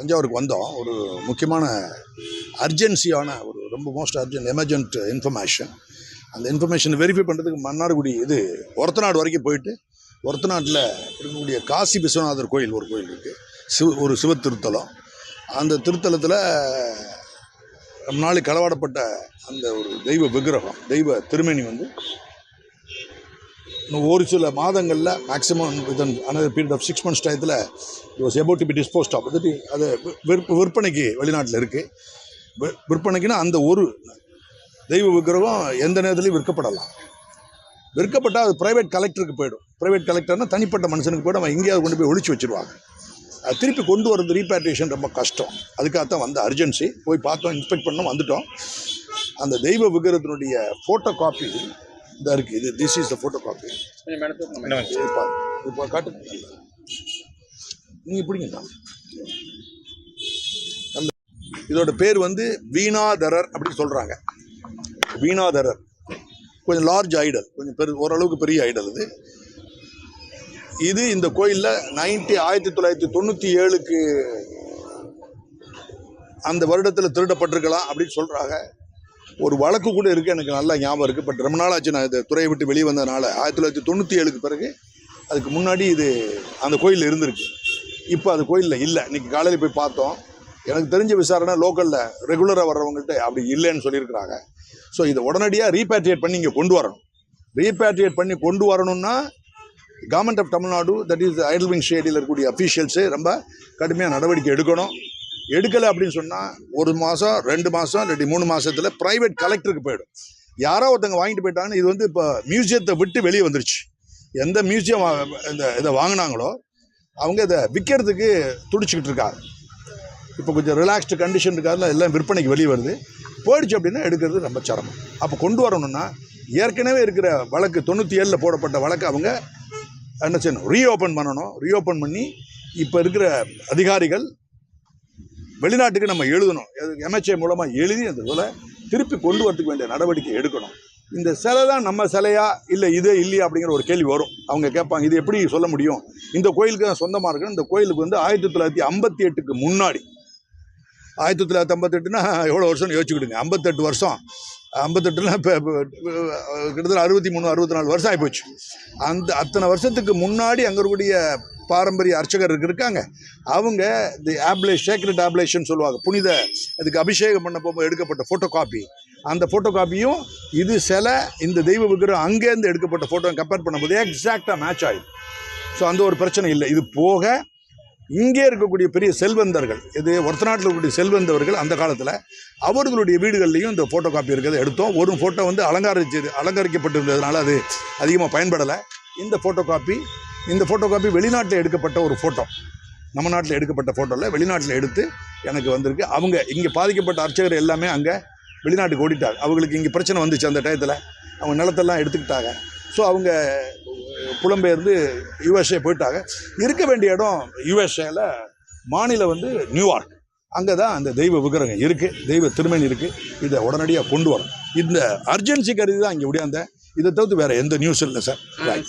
தஞ்சாவூருக்கு வந்தோம். ஒரு முக்கியமான அர்ஜென்சியான ஒரு ரொம்ப மோஸ்ட் அர்ஜென்ட் எமர்ஜென்ட் இன்ஃபர்மேஷன் அந்த இன்ஃபர்மேஷன் வெரிஃபை பண்ணுறதுக்கு மன்னார்குடி இது ஒரத்தநாடு வரைக்கும் போயிட்டு ஒரத்தநாட்டில் இருக்கக்கூடிய காசி விஸ்வநாதர் கோயில் ஒரு கோயில் இருக்குது சிவ ஒரு சிவ திருத்தலம். அந்த திருத்தலத்தில் ரொம்ப நாள் களவாடப்பட்ட அந்த ஒரு தெய்வ விக்கிரகம் தெய்வ திருமேனி வந்து ஒரு சில மாதங்களில் maximum within another period of six months டயத்தில் it was about to be disposed of அது அது விற்ப விற்பனைக்கு வெளிநாட்டில் இருக்குது விற்பனைக்குன்னா அந்த ஒரு தெய்வ விக்கிரகம் எந்த நேரத்துலையும் விற்கப்படலாம். விற்கப்பட்டால் அது ப்ரைவேட் கலெக்டருக்கு போயிடும். ப்ரைவேட் கலெக்டர்னா தனிப்பட்ட மனுஷனுக்கு போய்டும். அவன் எங்கேயாவது கொண்டு போய் ஒழிச்சு வச்சிருவாங்க. அது திருப்பி கொண்டு வரது ரீபேட்ரியேஷன் ரொம்ப கஷ்டம். அதுக்காகத்தான் வந்த அர்ஜென்சி போய் பார்த்தோம் இன்ஸ்பெக்ட் பண்ணோம் வந்துட்டோம். அந்த தெய்வ விக்கிரகத்தினுடைய ஃபோட்டோ காப்பி இந்த இருக்குது இது this is the photo copy இப்போ காட்டு. நீங்கள் பிடிங்கண்ணா அந்த இதோட பேர் வந்து வீணாதரர் அப்படின்னு சொல்கிறாங்க வீணாதரர். கொஞ்சம் லார்ஜ் ஐடல் கொஞ்சம் பெரு ஓரளவுக்கு பெரிய ஐடல் இது. இது இந்த கோயிலில் நைன்டி ஆயிரத்தி தொள்ளாயிரத்தி தொண்ணூற்றி ஏழுக்கு அந்த வருடத்தில் திருடப்பட்டிருக்கலாம் அப்படின்னு சொல்கிறாங்க ஒரு வழக்கு கூட இருக்குது எனக்கு நல்லா ஞாபகம் இருக்குது பட் ரொம்ப நாள் ஆச்சு நான் இந்த துறையை விட்டு வெளியே வந்ததுனால. ஆயிரத்தி தொள்ளாயிரத்தி தொண்ணூற்றி ஏழுக்கு பிறகு அதுக்கு முன்னாடி இது அந்த கோயில் இருந்திருக்கு. இப்போ அது கோயிலில் இல்லை. இன்னைக்கு காலையில் போய் பார்த்தோம். எனக்கு தெரிஞ்ச விசாரணை லோக்கலில் ரெகுலராக வர்றவங்கள்ட்ட அப்படி இல்லைன்னு சொல்லியிருக்கிறாங்க. ஸோ இதை உடனடியாக ரீபேட்ரியேட் பண்ணி இங்கே கொண்டு வரணும். ரீபேட்ரியேட் பண்ணி கொண்டு வரணும்னா government of Tamil Nadu that is idol wing ஷேடியில் இருக்கக்கூடிய அஃபீஷியல்ஸு ரொம்ப கடுமையாக நடவடிக்கை எடுக்கணும். எடுக்கலை அப்படின்னு சொன்னால் ஒரு மாதம் ரெண்டு மாதம் இல்லாட்டி மூணு மாதத்தில் ப்ரைவேட் கலெக்டருக்கு போயிடும். யாரோ ஒருத்தங்க வாங்கிட்டு போயிட்டாங்கன்னு இது வந்து இப்போ மியூசியத்தை விட்டு வெளியே வந்துருச்சு. எந்த மியூசியம் இந்த இதை வாங்கினாங்களோ அவங்க இதை விற்கிறதுக்கு துடிச்சிக்கிட்டு இருக்காங்க. இப்போ கொஞ்சம் ரிலாக்ஸ்டு கண்டிஷன் இருக்காதுல எல்லாம் விற்பனைக்கு வெளியே வருது. போயிடுச்சு அப்படின்னா எடுக்கிறது ரொம்ப சிரமம். அப்போ கொண்டு வரணும்னா ஏற்கனவே இருக்கிற வழக்கு தொண்ணூற்றி ஏழில் போடப்பட்ட வழக்கு அவங்க என்ன செய்யணும் ரீஓப்பன் பண்ணணும். ரீஓப்பன் பண்ணி இப்போ இருக்கிற அதிகாரிகள் வெளிநாட்டுக்கு நம்ம எழுதணும். எம்எச்ஏ மூலமாக எழுதி அந்த இதில் திருப்பி கொண்டு வரதுக்கு வேண்டிய நடவடிக்கை எடுக்கணும். இந்த சிலை தான் நம்ம சிலையா? இல்லை இது இல்லையா அப்படிங்கிற ஒரு கேள்வி வரும். அவங்க கேட்பாங்க இது எப்படி சொல்ல முடியும்? இந்த கோயிலுக்கு தான் சொந்தமாக இருக்கணும் இந்த கோயிலுக்கு வந்து ஆயிரத்தி தொள்ளாயிரத்தி ஐம்பத்தி எட்டுக்கு முன்னாடி. ஆயிரத்தி தொள்ளாயிரத்தி ஐம்பத்தெட்டுனா எவ்வளோ வருஷம்னு யோசிச்சுக்கிடுங்க. ஐம்பத்தெட்டு வருஷம். ஐம்பத்தெட்டுனா இப்போ கிட்டத்தட்ட அறுபத்தி மூணு அறுபத்தி நாலு வருஷம் ஆகிப்போச்சு அந்த அத்தனை வருஷத்துக்கு முன்னாடி அங்கே இருக்கக்கூடிய பாரம்பரிய அர்ச்சகர் இருக்காங்க. அவங்க தி ஆப்லேஷ் சேக்ரெட் ஆப்லேஷன் சொல்லுவாங்க. புனித அதுக்கு அபிஷேகம் பண்ண போகும்போது எடுக்கப்பட்ட ஃபோட்டோ காப்பி அந்த ஃபோட்டோ காப்பியும் இது சில இந்த தெய்வ விக்கிரம் அங்கேருந்து எடுக்கப்பட்ட ஃபோட்டோ கம்பேர் பண்ணும்போது எக்ஸாக்டாக மேட்ச் ஆகிடும் ஸோ அந்த ஒரு பிரச்சனை இல்லை. இது போக இங்கே இருக்கக்கூடிய பெரிய செல்வந்தர்கள் இது ஒருத்த நாட்டில் இருக்கக்கூடிய செல்வந்தவர்கள் அந்த காலத்தில் அவர்களுடைய வீடுகள்லையும் இந்த ஃபோட்டோ காப்பி இருக்கிறத எடுத்தோம். ஒரு ஃபோட்டோ வந்து அலங்காரிச்சு அலங்கரிக்கப்பட்டிருந்ததுனால அது அதிகமாக பயன்படலை. இந்த ஃபோட்டோ காப்பி இந்த ஃபோட்டோ காப்பி வெளிநாட்டில் எடுக்கப்பட்ட ஒரு ஃபோட்டோ நம்ம நாட்டில் எடுக்கப்பட்ட ஃபோட்டோவில் வெளிநாட்டில் எடுத்து எனக்கு வந்திருக்கு. அவங்க இங்கே பாதிக்கப்பட்ட அர்ச்சகர் எல்லாமே அங்கே வெளிநாட்டுக்கு ஓடிட்டாங்க. அவங்களுக்கு இங்கே பிரச்சனை வந்துச்சு அந்த டயத்தில். அவங்க நிலத்தெல்லாம் எடுத்துக்கிட்டாங்க. ஸோ அவங்க புலம்பெயர்ந்து யுஎஸ்ஏ போயிட்டாங்க. இருக்க வேண்டிய இடம் யுஎஸ்ஏல மாநிலம் வந்து நியூயார்க். அங்கே தான் அந்த தெய்வ விக்கிரகம் இருக்குது தெய்வ திருமணி இருக்குது இதை உடனடியாக கொண்டு வரணும். இந்த அர்ஜென்சி கருதி தான் இங்கே முடியாந்த இதை தவிர்த்து வேறு எந்த நியூஸ் இல்லை சார்.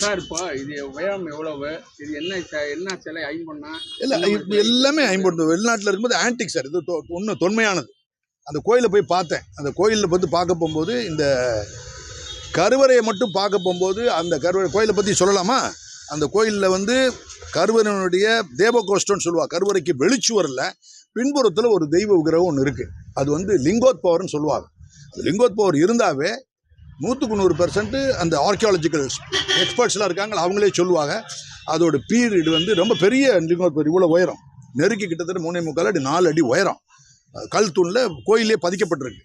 சார் இப்போ இது உயரம் எவ்வளவு? இது என்ன என்ன சிலை ஐம்பொண்ணா இல்லை எல்லாமே ஐம்பது வெளிநாட்டில் இருக்கும்போது ஆன்டிக் சார். இது ஒன்று தொன்மையானது. அந்த கோயிலை போய் பார்த்தேன். அந்த கோயிலில் வந்து பார்க்க போகும்போது இந்த கருவறையை மட்டும் பார்க்க போகும்போது அந்த கருவறை கோயிலை பற்றி சொல்லலாமா? அந்த கோயிலில் வந்து கருவறையினுடைய தேவகோஷ்டம்னு சொல்லுவாங்க கருவறைக்கு வெளிச்சுவரில் பின்புறத்தில் ஒரு தெய்வ விக்கிரகம் ஒன்று இருக்குது அது வந்து லிங்கோத்பவர்னு சொல்லுவாங்க. லிங்கோத்பவர் இருந்தாவே நூற்றுக்கு நூறு பெர்சன்ட்டு அந்த ஆர்கியாலஜிக்கல் எக்ஸ்பர்ட்ஸ்லாம் இருக்காங்க அவங்களே சொல்லுவாங்க. அதோட பீரியட் வந்து ரொம்ப பெரிய லிங்கோத்பவர் இவ்வளோ உயரம். நெருக்கி கிட்டத்தட்ட மூணே முக்கால் அடி நாலு அடி உயரம். கல் தூணில் கோயிலே பதிக்கப்பட்டிருக்கு.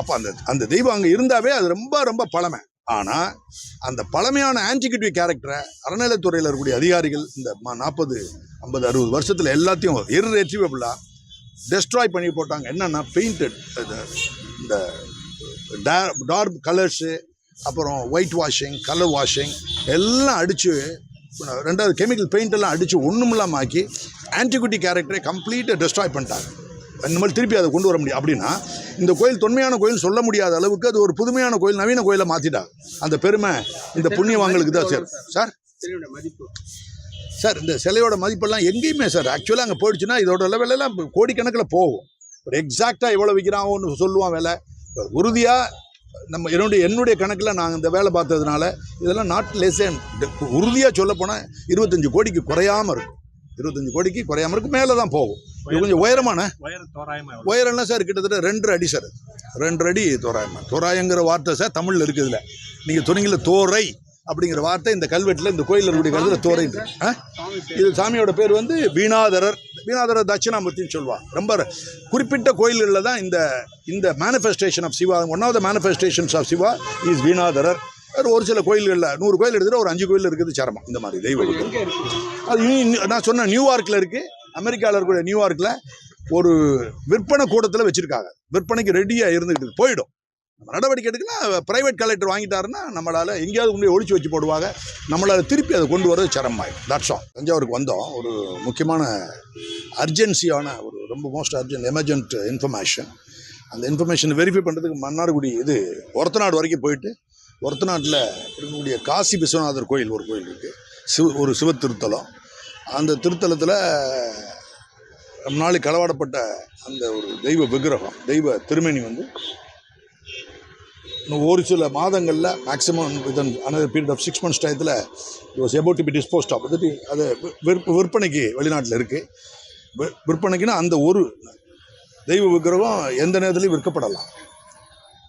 அப்போ அந்த அந்த தெய்வம் அங்கே இருந்தாவே அது ரொம்ப ரொம்ப பழமை. ஆனால் அந்த பழமையான ஆன்டிகிட்டிவ் கேரக்டரை அறநிலைத்துறையில் இருக்கக்கூடிய அதிகாரிகள் இந்த நாற்பது ஐம்பது அறுபது வருஷத்தில் எல்லாத்தையும் இர்ரெட்ரிவபிளாக டெஸ்ட்ராய் பண்ணி போட்டாங்க. என்னென்னா பெயிண்டட் இந்த டார்க் கலர்ஸு அப்புறம் ஒயிட் வாஷிங் கலர் வாஷிங் எல்லாம் அடித்து ரெண்டாவது கெமிக்கல் பெயிண்ட் எல்லாம் அடித்து ஒன்றுமில்லாமல் ஆக்கி ஆன்டிகுட்டி கேரக்டரை கம்ப்ளீட்டாக டெஸ்ட்ராய் பண்ணிட்டாங்க. இந்த மாதிரி திருப்பி அதை கொண்டு வர முடியும். அப்படின்னா இந்த கோயில் தொன்மையான கோயில் சொல்ல முடியாத அளவுக்கு அது ஒரு புதுமையான கோயில் நவீன கோயிலை மாற்றிட்டாங்க அந்த பெருமை இந்த புண்ணியவாங்களுக்கு தான் சார்? சார்? சார் இந்த சிலையோட மதிப்பெல்லாம் எங்கேயுமே சார் ஆக்சுவலாக அங்கே போயிடுச்சுன்னா இதோட லெவலெல்லாம் கோடிக்கணக்கில் போகும். ஒரு எக்ஸாக்டாக எவ்வளோ விற்கிறான் சொல்லுவான் விலை. உறுதியாக நம்ம என்னுடைய என்னுடைய கணக்கில் நான் இந்த வேலை பார்த்ததுனால இதெல்லாம் நாட் லெஸ் உறுதியாக சொல்ல போனால் இருபத்தஞ்சு கோடிக்கு குறையாம இருக்கும். இருபத்தஞ்சு கோடிக்கு குறையாம இருக்கும். மேலே தான் போகும். இது கொஞ்சம் உயரமான? உயரம்லாம் சார் கிட்டத்தட்ட ரெண்டு அடி சார். ரெண்டு அடி தோராயமா. தோராயங்கிற வார்த்தை சார் தமிழில் இருக்குதுல நீங்கள் துணிங்கில தோரை அப்படிங்கிற வார்த்தை இந்த கல்வெட்டில் இந்த கோயில் இருக்கக்கூடிய கல்வெட்டில் தோரை இது சாமியோட பேர் வந்து வீணாதரர் வீணாதரர் தட்சிணாமூர்த்தின்னு சொல்லுவாங்க ரொம்ப குறிப்பிட்ட கோயில்களில் தான் இந்த இந்த manifestation of Shiva one of the manifestations of Shiva is Veenadharar ஒரு சில கோயில்களில் நூறு கோயில் எடுத்துகிட்டு ஒரு அஞ்சு கோயில் இருக்குது சரமம் இந்த மாதிரி இருக்கு? அது நான் சொன்ன நியூயார்க்கில் இருக்குது அமெரிக்காவில் இருக்கக்கூடிய நியூயார்க்கில் ஒரு விற்பனை கூடத்தில் வச்சுருக்காங்க. விற்பனைக்கு ரெடியாக இருந்துக்கிட்டு. போயிடும். நடவடிக்கை எடுக்கலாம் ப்ரைவேட் கலெக்டர் வாங்கிட்டாருன்னா நம்மளால் எங்கேயாவது கொண்டு ஒழிச்சு வச்சு போடுவாங்க. நம்மளால் திருப்பி அதை கொண்டு வரது சிரமமாயிடும் தட்ஸ் ஆல் தஞ்சாவூருக்கு வந்தோம். ஒரு முக்கியமான அர்ஜென்சியான ஒரு ரொம்ப மோஸ்ட் அர்ஜென்ட் எமர்ஜென்ட் இன்ஃபர்மேஷன் அந்த இன்ஃபர்மேஷன் வெரிஃபை பண்ணுறதுக்கு மன்னார்குடி இது ஒரத்தநாடு வரைக்கும் போயிட்டு ஒரத்தநாட்டில் இருக்கக்கூடிய காசி விஸ்வநாதர் கோயில் ஒரு கோயில் இருக்குது சிவ ஒரு சிவ திருத்தலம். அந்த திருத்தலத்தில் ரொம்ப நாளைக்கு களவாடப்பட்ட அந்த ஒரு தெய்வ விக்கிரகம் தெய்வ திருமணி வந்து இன்னும் ஒரு சில மாதங்களில் maximum within another period of six months டயத்தில் was about to be disposed of அது அது விற்ப விற்பனைக்கு வெளிநாட்டில் இருக்குது விற்பனைக்குன்னா அந்த ஒரு தெய்வ விக்கிரகம் எந்த நேரத்துலையும் விற்கப்படலாம்.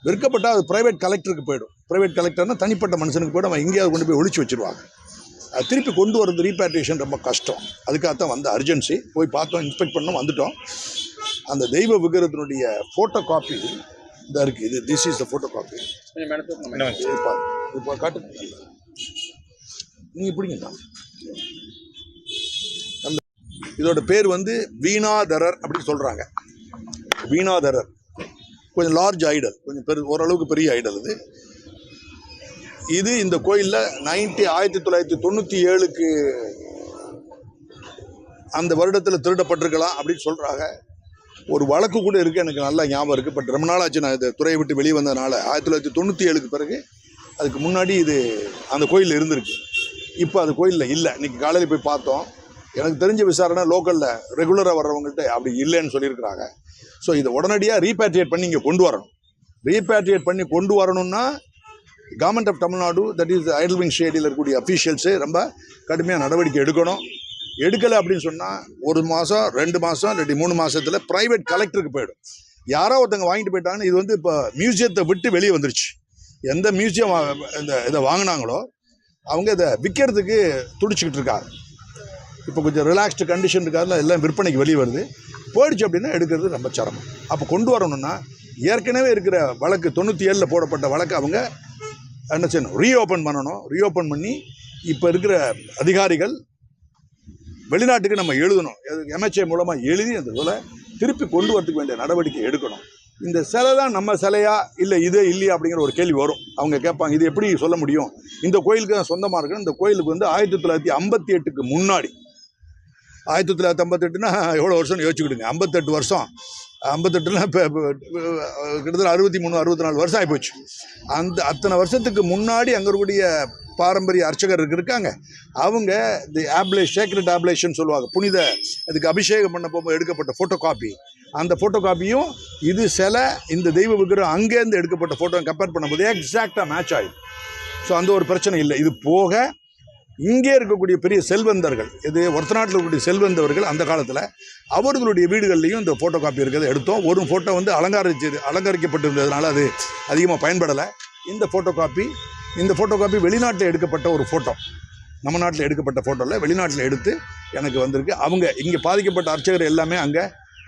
விற்கப்பட்டால் அது ப்ரைவேட் கலெக்டருக்கு போயிடும். ப்ரைவேட் கலெக்டர்னா தனிப்பட்ட மனுஷனுக்கு போய்டும். அவன் எங்கேயாவது கொண்டு போய் ஒழிச்சு வச்சுருவாங்க. அது திருப்பி கொண்டு வரது ரீபேட்ரியேஷன் ரொம்ப கஷ்டம். அதுக்காக தான் வந்த அர்ஜென்சி போய் பார்த்தோம் இன்ஸ்பெக்ட் பண்ணோம் வந்துட்டோம். அந்த தெய்வ விக்கிரத்தினுடைய ஃபோட்டோ காப்பி இந்த இருக்குது இது this is the photo copy இப்போ காட்டு நீங்கள் பிடிங்கண்ணா அந்த இதோட பேர் வந்து வீணாதரர் அப்படின்னு சொல்கிறாங்க வீணாதரர். கொஞ்சம் லார்ஜ் ஐடல் கொஞ்சம் பெரு ஓரளவுக்கு பெரிய ஐடல் இது. இது இந்த கோயிலில் நைன்டி ஆயிரத்தி தொள்ளாயிரத்தி தொண்ணூற்றி ஏழுக்கு அந்த வருடத்தில் திருடப்பட்டிருக்கலாம் அப்படின்னு சொல்கிறாங்க ஒரு வழக்கு கூட இருக்குது எனக்கு நல்லா ஞாபகம் இருக்குது பட் ரொம்ப நாளாச்சு நான் இந்த துறையை விட்டு வெளியே வந்ததுனால ஆயிரத்தி தொள்ளாயிரத்தி தொண்ணூற்றி ஏழுக்கு பிறகு அதுக்கு முன்னாடி இது அந்த கோயிலில் இருந்திருக்கு. இப்போ அது கோயிலில் இல்லை. இன்றைக்கி காலையில் போய் பார்த்தோம். எனக்கு தெரிஞ்ச விசாரணை லோக்கலில் ரெகுலராக வர்றவங்கள்ட்ட அப்படி இல்லைன்னு சொல்லியிருக்கிறாங்க. ஸோ இதை உடனடியாக ரீபேட்ரியேட் பண்ணி இங்கே கொண்டு வரணும். ரீபேட்ரியேட் பண்ணி கொண்டு வரணும்னா government of Tamil Nadu that is idol wing ஸ்டேடியில் இருக்கக்கூடிய அஃபீஷியல்ஸு ரொம்ப கடுமையாக நடவடிக்கை எடுக்கணும். எடுக்கலை அப்படின்னு சொன்னால் ஒரு மாதம் ரெண்டு மாதம் இல்லாட்டி மூணு மாதத்தில் ப்ரைவேட் கலெக்டருக்கு போயிடும். யாரோ ஒருத்தங்க வாங்கிட்டு போயிட்டாங்கன்னு இது வந்து இப்போ மியூசியத்தை விட்டு வெளியே வந்துருச்சு. எந்த மியூசியம் இந்த இதை வாங்கினாங்களோ அவங்க இதை விற்கிறதுக்கு துடிச்சிக்கிட்டு இருக்காங்க. இப்போ கொஞ்சம் ரிலாக்ஸ்டு கண்டிஷன் இருக்காதுல எல்லாம் விற்பனைக்கு வெளியே வருது. போயிடுச்சு அப்படின்னா எடுக்கிறது ரொம்ப சிரமம். அப்போ கொண்டு வரணும்னா ஏற்கனவே இருக்கிற வழக்கு தொண்ணூற்றி ஏழில் போடப்பட்ட வழக்கு அவங்க என்ன செய்யணும் ரீஓப்பன் பண்ணணும். ரீஓப்பன் பண்ணி இப்போ இருக்கிற அதிகாரிகள் வெளிநாட்டுக்கு நம்ம எழுதணும். எம்எச்ஏ மூலமாக எழுதி அந்த இதில் திருப்பி கொண்டு வரதுக்கு வேண்டிய நடவடிக்கை எடுக்கணும். இந்த சிலை தான் நம்ம சிலையா? இல்லை இது இல்லையா? அப்படிங்கிற ஒரு கேள்வி வரும். அவங்க கேட்பாங்க இது எப்படி சொல்ல முடியும்? இந்த கோயிலுக்கு தான் சொந்தமாக இருக்குன்னு இந்த கோயிலுக்கு வந்து ஆயிரத்தி தொள்ளாயிரத்தி ஐம்பத்தி எட்டுக்கு முன்னாடி. ஆயிரத்தி தொள்ளாயிரத்தி ஐம்பத்தெட்டுனா எவ்வளோ வருஷம்னு யோசிச்சுக்கிடுங்க. ஐம்பத்தெட்டு வருஷம். ஐம்பத்தெட்டுனா இப்போ கிட்டத்தட்ட அறுபத்தி மூணு அறுபத்தி நாலு வருஷம் ஆகிப்போச்சு அந்த அத்தனை வருஷத்துக்கு முன்னாடி அங்கே இருக்கக்கூடிய பாரம்பரிய அர்ச்சகர் இருக்காங்க. அவங்க தி ஆப்லே சேக்ரெட் ஆப்லேஷன் சொல்லுவாங்க. புனித அதுக்கு அபிஷேகம் பண்ண போகும்போது எடுக்கப்பட்ட ஃபோட்டோ காப்பி அந்த ஃபோட்டோ காப்பியும் இது சிலை இந்த தெய்வ விக்கிரம் அங்கேருந்து எடுக்கப்பட்ட ஃபோட்டோ கம்பேர் பண்ணும்போது எக்ஸாக்டாக மேட்ச் ஆகிடும் ஸோ அந்த ஒரு பிரச்சனை இல்லை. இது போக இங்கே இருக்கக்கூடிய பெரிய செல்வந்தர்கள் இது ஒருத்த நாட்டில் இருக்கக்கூடிய செல்வந்தவர்கள் அந்த காலத்தில் அவர்களுடைய வீடுகள்லையும் இந்த ஃபோட்டோ காப்பி இருக்கிறத எடுத்தோம். ஒரு ஃபோட்டோ வந்து அலங்காரிச்சு அலங்கரிக்கப்பட்டிருந்ததுனால அது அதிகமாக பயன்படலை. இந்த ஃபோட்டோ காப்பி இந்த ஃபோட்டோ காப்பி வெளிநாட்டில் எடுக்கப்பட்ட ஒரு ஃபோட்டோ நம்ம நாட்டில் எடுக்கப்பட்ட ஃபோட்டோவில் வெளிநாட்டில் எடுத்து எனக்கு வந்திருக்கு. அவங்க இங்கே பாதிக்கப்பட்ட அர்ச்சகர் எல்லாமே அங்கே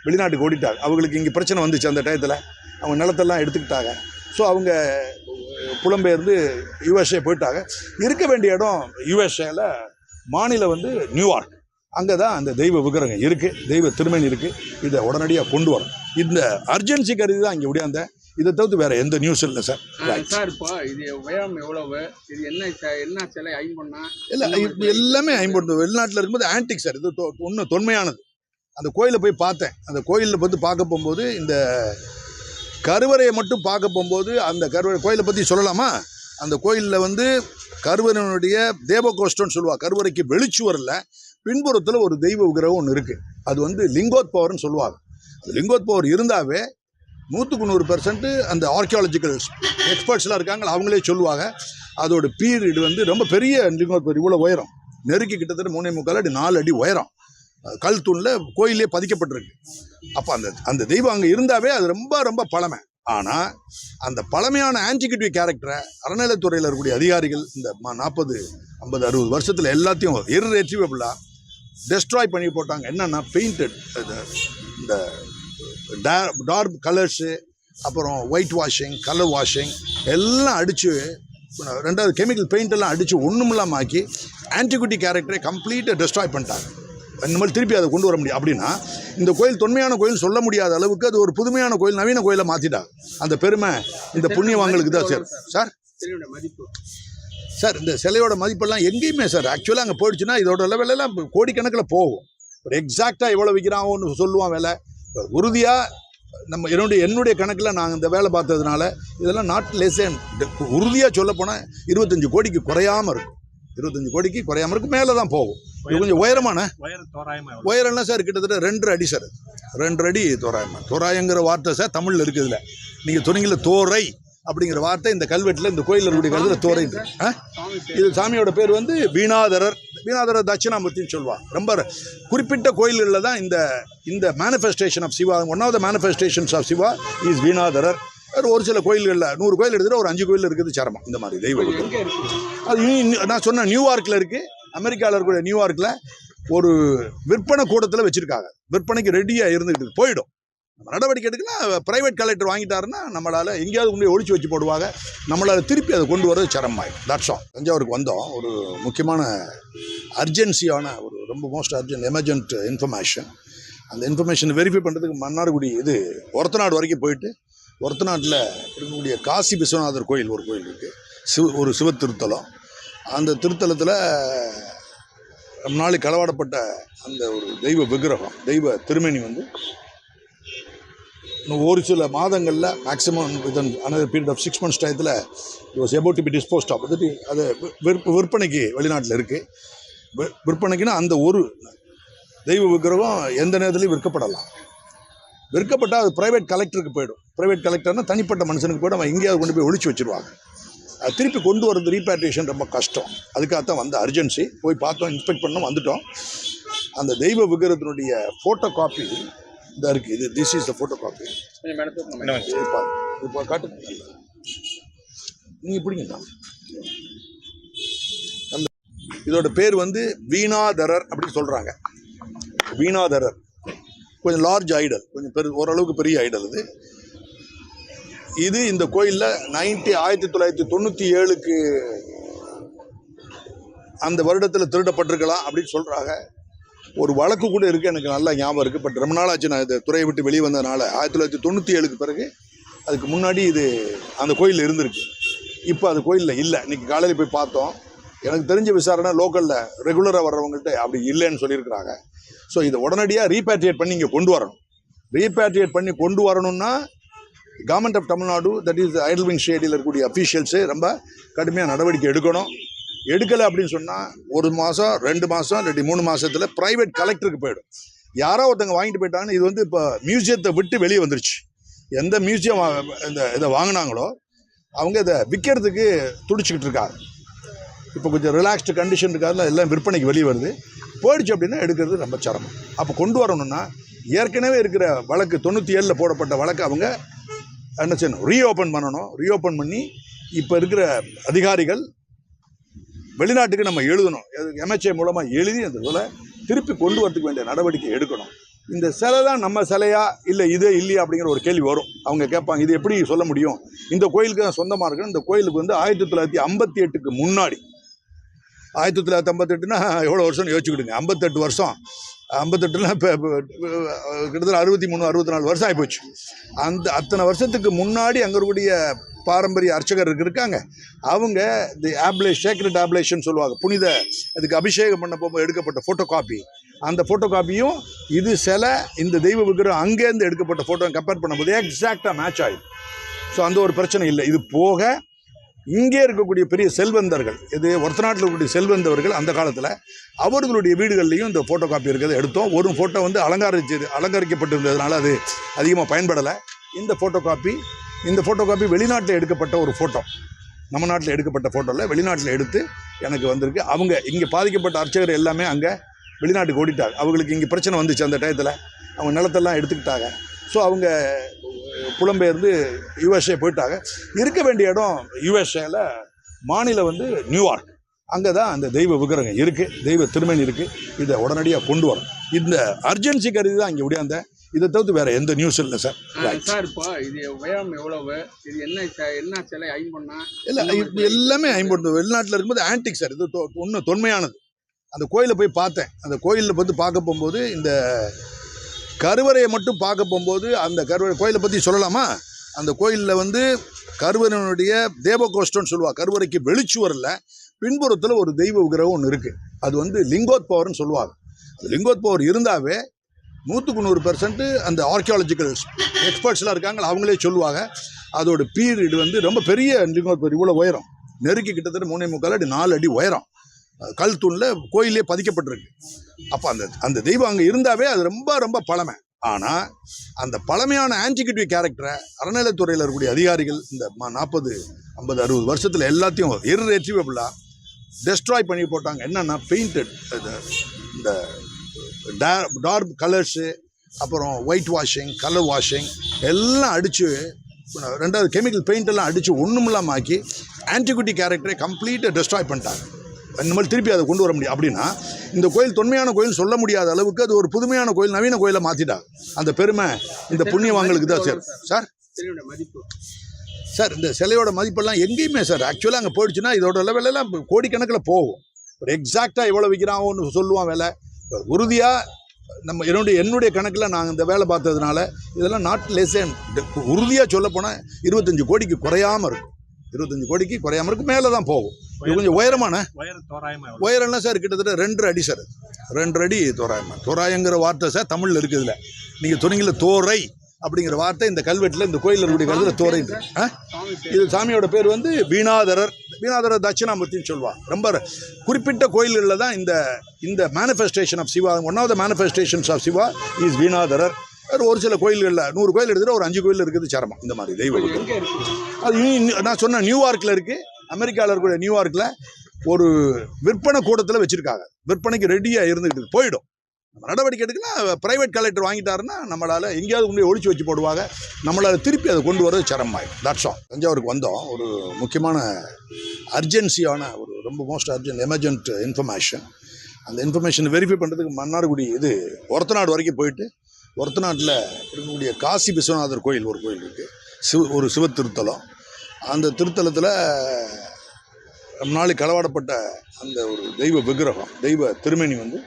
வெளிநாட்டுக்கு ஓடிட்டாங்க. அவங்களுக்கு இங்கே பிரச்சனை வந்துச்சு அந்த டயத்தில் அவங்க நிலத்தெல்லாம் எடுத்துக்கிட்டாங்க. ஸோ அவங்க புலம்பெயர்ந்து யுஎஸ்ஏ போயிட்டாங்க. இருக்க வேண்டிய இடம் யுஎஸ்ஏல மாநிலம் வந்து நியூயார்க். அங்கே தான் அந்த தெய்வ விக்கிரகம் இருக்குது தெய்வ திருமணி இருக்குது இதை உடனடியாக கொண்டு வரும் இந்த அர்ஜென்சி கருதி தான் இங்கே முடியாந்தேன் இதை தவிர்த்து வேறு எந்த நியூஸ் இல்லை சார் சார் இப்போ இது உயரம் எவ்வளவு? இது என்ன ச- என்ன சிலை ஐம்பொன்னா? இல்லை இது எல்லாமே ஐம்பது வெளிநாட்டில் இருக்கும்போது ஆன்டிக் சார் இது ஒன்று தொன்மையானது. அந்த கோயிலை போய் பார்த்தேன். அந்த கோயிலில் வந்து பார்க்க போகும்போது இந்த கருவறையை மட்டும் பார்க்க போகும்போது அந்த கருவறை கோயிலை பற்றி சொல்லலாமா? அந்த கோயிலில் வந்து கருவறையினுடைய தேவகோஷ்டம்னு சொல்லுவா கருவறைக்கு வெளிச்சுவரில் பின்புறத்தில் ஒரு தெய்வ விக்கிரகம் ஒன்று இருக்குது அது வந்து லிங்கோத்பவர்னு சொல்லுவாங்க. லிங்கோத்பவர் இருந்தாவே நூற்றுக்கு நூறு பெர்சன்ட்டு அந்த ஆர்கியாலஜிக்கல் எக்ஸ்பர்ட்ஸ்லாம் இருக்காங்க அவங்களே சொல்லுவாங்க. அதோட பீரியட் வந்து ரொம்ப பெரிய லிங்கோத்பவர் இவ்வளோ உயரம். நெருக்கி கிட்டத்தட்ட மூணே முக்கால் அடி நாலு அடி உயரம். கல் தூணில் கோயிலே பதிக்கப்பட்டிருக்கு. அப்போ அந்த அந்த தெய்வம் அங்கே இருந்தாவே அது ரொம்ப ரொம்ப பழமை. ஆனால் அந்த பழமையான ஆன்டிகிட்டி கேரக்டரை அறநிலைத்துறையில் இருக்கக்கூடிய அதிகாரிகள் இந்த நாற்பது ஐம்பது அறுபது வருஷத்தில் எல்லாத்தையும் இர்ரெட்ரிவபிளாக டெஸ்ட்ராய் பண்ணி போட்டாங்க. என்னென்னா பெயிண்டட் இந்த டார்க் கலர்ஸு அப்புறம் ஒயிட் வாஷிங் கலர் வாஷிங் எல்லாம் அடித்து ரெண்டாவது கெமிக்கல் பெயிண்ட் எல்லாம் அடித்து ஒன்றுமில்லாம ஆக்கி ஆன்டிகுட்டி கேரக்டரை கம்ப்ளீட்டாக டெஸ்ட்ராய் பண்ணிட்டாங்க. இந்த மாதிரி திருப்பி அதை கொண்டு வர முடியும். அப்படின்னா இந்த கோயில் தொன்மையான கோயில் சொல்ல முடியாத அளவுக்கு அது ஒரு புதுமையான கோயில் நவீன கோயிலை மாற்றிட்டாங்க அந்த பெருமை இந்த புண்ணியவாங்களுக்கு தான் சார்? சார் சார் இந்த சிலையோட மதிப்பெல்லாம் எங்கேயுமே சார் ஆக்சுவலாக அங்கே போயிடுச்சுன்னா இதோட லெவலெல்லாம் கோடிக்கணக்கில் போகும். ஒரு எக்ஸாக்டாக எவ்வளோ விற்கிறான் சொல்லுவான் விலை. உறுதியாக நம்ம என்னுடைய என்னுடைய கணக்கில் நாங்கள் இந்த வேலை பார்த்ததுனால இதெல்லாம் நாட் லெஸ் உறுதியாக சொல்லப்போனால் இருபத்தஞ்சு கோடிக்கு குறையாமல் இருக்கும். இருபத்தஞ்சு கோடிக்கு குறையாமல் இருக்கும். மேலே தான் போகும். இது கொஞ்சம் உயரமான உயரம் தோராயமா எவ்வளவு? உயரம்லாம் சார் கிட்டத்தட்ட ரெண்டு அடி சார் ரெண்டு அடி தோராயமா. தோராயங்கிற வார்த்தை சார் தமிழில் இருக்குதுல நீங்கள் சொன்னீங்கல்ல தோரை அப்படிங்கிற வார்த்தை இந்த கல்வெட்டில் இந்த கோயிலில் இருக்கக்கூடிய கல்வெட்டில் தோரை இது சாமியோட பேர் வந்து வீணாதரர் வீணாதரர் தட்சிணாமூர்த்தின்னு சொல்லுவா. ரொம்ப குறிப்பிட்ட கோயில்களில் தான் இந்த இந்த manifestation of Shiva one of the manifestations of Shiva is Veenadharar ஒரு சில கோயில்களில் நூறு கோயில் எடுத்துகிட்டு ஒரு அஞ்சு கோயில் இருக்குது சரமம். இந்த மாதிரி இருக்கு? அது நான் சொன்ன நியூயார்க்கில் இருக்குது அமெரிக்காவில் இருக்கக்கூடிய நியூயார்க்கில் ஒரு விற்பனை கூடத்தில் வச்சுருக்காங்க. விற்பனைக்கு ரெடியாக இருந்துக்கிட்டு. போயிடும். நடவடிக்கை எடுக்கலாம் ப்ரைவேட் கலெக்டர் வாங்கிட்டாருன்னா நம்மளால் எங்கேயாவது கொண்டு போய் ஒழிச்சு வச்சு போடுவாங்க. நம்மளால் திருப்பி அதை கொண்டு வரது சிரமமாயிடும் தட்சம் தஞ்சாவூருக்கு வந்தோம். ஒரு முக்கியமான அர்ஜென்சியான ஒரு ரொம்ப மோஸ்ட் அர்ஜென்ட் எமர்ஜென்ட் இன்ஃபர்மேஷன் அந்த இன்ஃபர்மேஷனை வெரிஃபை பண்ணுறதுக்கு மன்னார்குடி இது ஒரத்தநாடு வரைக்கும் போயிட்டு ஒரத்தநாட்டில் இருக்கக்கூடிய காசி விஸ்வநாதர் கோயில் ஒரு கோயில் இருக்குது சிவ ஒரு சிவ திருத்தலம். அந்த திருத்தலத்தில் ரொம்ப நாளைக்கு களவாடப்பட்ட அந்த ஒரு தெய்வ விக்கிரகம் தெய்வ திருமணி வந்து ஒரு சில மாதங்களில் maximum within another period of six months டயத்தில் was about to be disposed of அது அது விற்ப விற்பனைக்கு வெளிநாட்டில் இருக்குது விற்பனைக்குன்னா அந்த ஒரு தெய்வ விக்கிரகம் எந்த நேரத்துலையும் விற்கப்படலாம். விற்கப்பட்டால் அது ப்ரைவேட் கலெக்டருக்கு போயிடும். ப்ரைவேட் கலெக்டர்னா தனிப்பட்ட மனுஷனுக்கு போய்டும். அவன் எங்கேயாவது கொண்டு போய் ஒழிச்சு வச்சிருவாங்க. அது திருப்பி கொண்டு வரது ரீபேட்ரியேஷன் ரொம்ப கஷ்டம். அதுக்காகத்தான் வந்த அர்ஜென்சி போய் பார்த்தோம் இன்ஸ்பெக்ட் பண்ணோம் வந்துட்டோம். அந்த தெய்வ விக்கிரத்தினுடைய ஃபோட்டோ காப்பி இதாக இருக்குது இது this is the photo copy இப்போ இப்போ காட்டு நீங்கள் பிடிங்கண்ணா அந்த இதோட பேர் வந்து வீணாதரர் அப்படின்னு சொல்கிறாங்க வீணாதரர். கொஞ்சம் லார்ஜ் ஐடல் கொஞ்சம் பெரு ஓரளவுக்கு பெரிய ஐடல் இது இது இந்த கோயிலில் நைன்டி ஆயிரத்தி தொள்ளாயிரத்தி தொண்ணூற்றி ஏழுக்கு அந்த வருடத்தில் திருடப்பட்டிருக்கலாம் அப்படின்னு சொல்கிறாங்க ஒரு வழக்கு கூட இருக்குது எனக்கு நல்லா ஞாபகம் இருக்குது பட் ரொம்ப நாள் ஆச்சு நான் இந்த துறையை விட்டு வெளியே வந்ததுனால ஆயிரத்தி தொள்ளாயிரத்தி தொண்ணூற்றி ஏழுக்கு பிறகு அதுக்கு முன்னாடி இது அந்த கோயில் இருந்திருக்கு. இப்போ அது கோயிலில் இல்லை. இன்றைக்கி காலையில் போய் பார்த்தோம். எனக்கு தெரிஞ்ச விசாரணை லோக்கலில் ரெகுலராக வர்றவங்கள்ட்ட அப்படி இல்லைன்னு சொல்லியிருக்கிறாங்க. ஸோ இதை உடனடியாக ரீபேட்ரியேட் பண்ணி இங்கே கொண்டு வரணும். ரீபேட்ரியேட் பண்ணி கொண்டு வரணும்னா government of Tamil Nadu that is idol wing ஷேடியில் இருக்கக்கூடிய அஃபீஷியல்ஸு ரொம்ப கடுமையாக நடவடிக்கை எடுக்கணும். எடுக்கலை அப்படின்னு சொன்னால் ஒரு மாதம் ரெண்டு மாதம் இல்லாட்டி மூணு மாதத்தில் ப்ரைவேட் கலெக்டருக்கு போயிடும். யாரோ ஒருத்தங்க வாங்கிட்டு போயிட்டாங்கன்னு இது வந்து இப்போ மியூசியத்தை விட்டு வெளியே வந்துருச்சு. எந்த மியூசியம் இந்த இதை வாங்கினாங்களோ அவங்க இதை விற்கிறதுக்கு துடிச்சிக்கிட்டு இருக்காங்க. இப்போ கொஞ்சம் ரிலாக்ஸ்டு கண்டிஷன் இருக்காதுல எல்லாம் விற்பனைக்கு வெளியே வருது. போயிடுச்சு அப்படின்னா எடுக்கிறது ரொம்ப சிரமம். அப்போ கொண்டு வரணும்னா ஏற்கனவே இருக்கிற வழக்கு தொண்ணூற்றி ஏழில் போடப்பட்ட வழக்கு அவங்க என்ன செய்யணும் ரீஓப்பன் பண்ணணும். ரீஓப்பன் பண்ணி இப்போ இருக்கிற அதிகாரிகள் வெளிநாட்டுக்கு நம்ம எழுதணும். எம்எச்ஏ மூலமாக எழுதி அந்த இதில் திருப்பி கொண்டு வரதுக்கு வேண்டிய நடவடிக்கை எடுக்கணும். இந்த சிலை தான் நம்ம சிலையா இல்லை இதே இல்லையா அப்படிங்கிற ஒரு கேள்வி வரும். அவங்க கேட்பாங்க இது எப்படி சொல்ல முடியும்? இந்த கோயிலுக்கு தான் சொந்தமாக இருக்குன்னு இந்த கோயிலுக்கு வந்து ஆயிரத்தி தொள்ளாயிரத்தி ஐம்பத்தி எட்டுக்கு முன்னாடி. ஆயிரத்தி தொள்ளாயிரத்தி ஐம்பத்தெட்டுனா எவ்வளோ வருஷம்னு யோசிச்சுக்கிடுங்க. ஐம்பத்தெட்டு வருஷம். ஐம்பத்தெட்டுனா இப்போ கிட்டத்தட்ட அறுபத்தி மூணு அறுபத்தி நாலு வருஷம் ஆகிப்போச்சு அந்த அத்தனை வருஷத்துக்கு முன்னாடி அங்கே இருக்கக்கூடிய பாரம்பரிய அர்ச்சகர் இருக்காங்க. அவங்க தி ஆப்லே சேக்ரெட் ஆப்லேஷன் சொல்லுவாங்க. புனித அதுக்கு அபிஷேகம் பண்ண போகும்போது எடுக்கப்பட்ட ஃபோட்டோ காப்பி அந்த ஃபோட்டோ காப்பியும் இது சில இந்த தெய்வ விக்கிரம் அங்கேருந்து எடுக்கப்பட்ட ஃபோட்டோ கம்பேர் பண்ணும்போது எக்ஸாக்டாக மேட்ச் ஆகிடும் ஸோ அந்த ஒரு பிரச்சனை இல்லை. இது போக இங்கே இருக்கக்கூடிய பெரிய செல்வந்தர்கள் இது ஒருத்த நாட்டில் இருக்கக்கூடிய செல்வந்தவர்கள் அந்த காலத்தில் அவர்களுடைய வீடுகள்லையும் இந்த ஃபோட்டோ காப்பி இருக்கிறத எடுத்தோம். ஒரு ஃபோட்டோ வந்து அலங்காரிச்சு அலங்கரிக்கப்பட்டிருந்ததுனால அது அதிகமாக பயன்படலை. இந்த ஃபோட்டோ காப்பி இந்த ஃபோட்டோ காப்பி வெளிநாட்டில் எடுக்கப்பட்ட ஒரு ஃபோட்டோ நம்ம நாட்டில் எடுக்கப்பட்ட ஃபோட்டோவில் வெளிநாட்டில் எடுத்து எனக்கு வந்திருக்கு. அவங்க இங்கே பாதிக்கப்பட்ட அர்ச்சகர் எல்லாமே அங்கே வெளிநாட்டுக்கு ஓடிட்டாங்க. அவங்களுக்கு இங்கே பிரச்சனை வந்துச்சு அந்த டயத்தில். அவங்க நிலத்தெல்லாம் எடுத்துக்கிட்டாங்க. ஸோ அவங்க புலம்பெயர்ந்து யுஎஸ்ஏ போயிட்டாங்க. இருக்க வேண்டிய இடம் யுஎஸ்ஏல மாநிலம் வந்து நியூயார்க். அங்கே தான் அந்த தெய்வ விக்கிரகம் இருக்குது தெய்வ திருமணி இருக்குது இதை உடனடியாக கொண்டு வரணும். இந்த அர்ஜென்சி கருதி தான் இங்கே முடியாந்த இதை தவிர்த்து வேறு எந்த நியூஸ் இல்லை சார் சார் இப்போ இது உயரம் எவ்வளவு? இது என்ன என்ன சிலை ஐம்பொன்னா? இல்லை எல்லாமே ஐம்பது வெளிநாட்டில் இருக்கும்போது ஆன்டிக் சார் இது ஒன்று தொன்மையானது. அந்த கோயிலை போய் பார்த்தேன். அந்த கோயிலில் வந்து பார்க்க போகும்போது இந்த கருவறையை மட்டும் பார்க்க போகும்போது அந்த கருவறை கோயிலை பற்றி சொல்லலாமா? அந்த கோயிலில் வந்து கருவறையினுடைய தேவகோஷ்டம்னு சொல்லுவா. கருவறைக்கு வெளிச்சுவரில் பின்புறத்தில் ஒரு தெய்வ விக்கிரகம் ஒன்று இருக்குது அது வந்து லிங்கோத்பவர்னு சொல்லுவாங்க. அது லிங்கோத்பவர் இருந்தாவே நூற்றுக்கு நூறு பெர்சன்ட்டு அந்த ஆர்கியாலஜிக்கல் எக்ஸ்பர்ட்ஸ்லாம் இருக்காங்க அவங்களே சொல்லுவாங்க. அதோட பீரியட் வந்து ரொம்ப பெரிய லிங்கோத்பவர் இவ்வளோ உயரம். நெருக்கி கிட்டத்தட்ட மூணே முக்கால் அடி நாலு அடி உயரம். கல் தூணில் கோயிலே பதிக்கப்பட்டிருக்கு. அப்போ அந்த அந்த தெய்வம் அங்கே இருந்தாவே அது ரொம்ப ரொம்ப பழமை. ஆனால் அந்த பழமையான ஆன்டிகிட்டிவ் கேரக்டரை அறநிலைத்துறையில் இருக்கக்கூடிய அதிகாரிகள் இந்த நாற்பது ஐம்பது அறுபது வருஷத்தில் எல்லாத்தையும் இர்ரெட்ரிவபிளாக டெஸ்ட்ராய் பண்ணி போட்டாங்க. என்னென்னா பெயிண்டட் இந்த டார்க் கலர்ஸு அப்புறம் ஒயிட் வாஷிங் கலர் வாஷிங் எல்லாம் அடித்து ரெண்டாவது கெமிக்கல் பெயிண்ட் எல்லாம் அடித்து ஒன்றுமில்லாம ஆக்கி ஆன்டிகுட்டி கேரக்டரை கம்ப்ளீட்டாக டெஸ்ட்ராய் பண்ணிட்டாங்க. மாதிரி திருப்பி அதை கொண்டு வர முடியும். அப்படின்னா இந்த கோயில் தொன்மையான கோயில் சொல்ல முடியாத அளவுக்கு அது ஒரு புதுமையான கோயில் நவீன கோயிலை மாற்றிட்டாங்க அந்த பெருமை இந்த புண்ணியவாங்களுக்கு தான் சார்? சார் சார் இந்த சிலையோட மதிப்பெல்லாம் எங்கேயுமே சார் ஆக்சுவலாக அங்கே போயிடுச்சுன்னா இதோட லெவலெல்லாம் கோடிக்கணக்கில் போகும். ஒரு எக்ஸாக்டாக எவ்வளோ விற்கிறான் சொல்லுவான் விலை. உறுதியாக நம்ம என்னுடைய என்னுடைய கணக்கில் நாங்கள் இந்த வேலை பார்த்ததுனால இதெல்லாம் நாட் லெஸ் உறுதியாக சொல்ல போனால் இருபத்தஞ்சு கோடிக்கு குறையாமல் இருக்கும். இருபத்தஞ்சு கோடிக்கு குறையாமல் இருக்கும். மேலே தான் போகும். இது கொஞ்சம் உயரமான தோராயமா? உயரம்லாம் சார் கிட்டத்தட்ட ரெண்டு அடி சார் ரெண்டு அடி தோராயமாக தோராயங்கிற வார்த்தை சார் தமிழில் இருக்குதுல நீங்கள் சொன்னீங்கல்ல தோரை அப்படிங்கிற வார்த்தை இந்த கல்வெட்டில் இந்த கோயில் இருக்கக்கூடிய கல்வெட்டில் தோரை இது சாமியோட பேர் வந்து வீணாதரர் வீணாதரர் தட்சிணாமூர்த்தின்னு சொல்லுவாங்க. ரொம்ப குறிப்பிட்ட கோயில்களில் தான் இந்த இந்த manifestation of Shiva one of the manifestations of Shiva is Veenadharar ஒரு சில கோயில்களில் நூறு கோயில் எடுத்துகிட்டு ஒரு அஞ்சு கோயில் இருக்குது சரமம். இந்த மாதிரி தெய்வ அது நான் சொன்ன நியூயார்க்கில் இருக்குது அமெரிக்காவில் இருக்கக்கூடிய நியூயார்க்கில் ஒரு விற்பனை கூடத்தில் வச்சுருக்காங்க. விற்பனைக்கு ரெடியாக இருந்துக்கிட்டு. போயிடும். நம்ம நடவடிக்கை எடுக்கலாம் ப்ரைவேட் கலெக்டர் வாங்கிட்டாருன்னா நம்மளால் எங்கேயாவது உண்மையை ஒழிச்சு வச்சு போடுவாங்க. நம்மளால் திருப்பி அதை கொண்டு வரது சிரமமாயிடும். தட்ஸ் ஆல் தஞ்சாவூருக்கு வந்தோம். ஒரு முக்கியமான அர்ஜென்சியான ஒரு ரொம்ப மோஸ்ட் அர்ஜென்ட் எமர்ஜென்ட் இன்ஃபர்மேஷன் அந்த இன்ஃபர்மேஷன் வெரிஃபை பண்ணுறதுக்கு மன்னார்குடி இது ஒரத்தநாடு வரைக்கும் போயிட்டு ஒரத்தநாட்டில் இருக்கக்கூடிய காசி விஸ்வநாதர் கோயில் ஒரு கோயில் இருக்குது சிவ ஒரு சிவ திருத்தலம். அந்த திருத்தலத்தில் ரொம்ப நாளைக்கு களவாடப்பட்ட அந்த ஒரு தெய்வ விக்கிரகம் தெய்வ திருமணி வந்து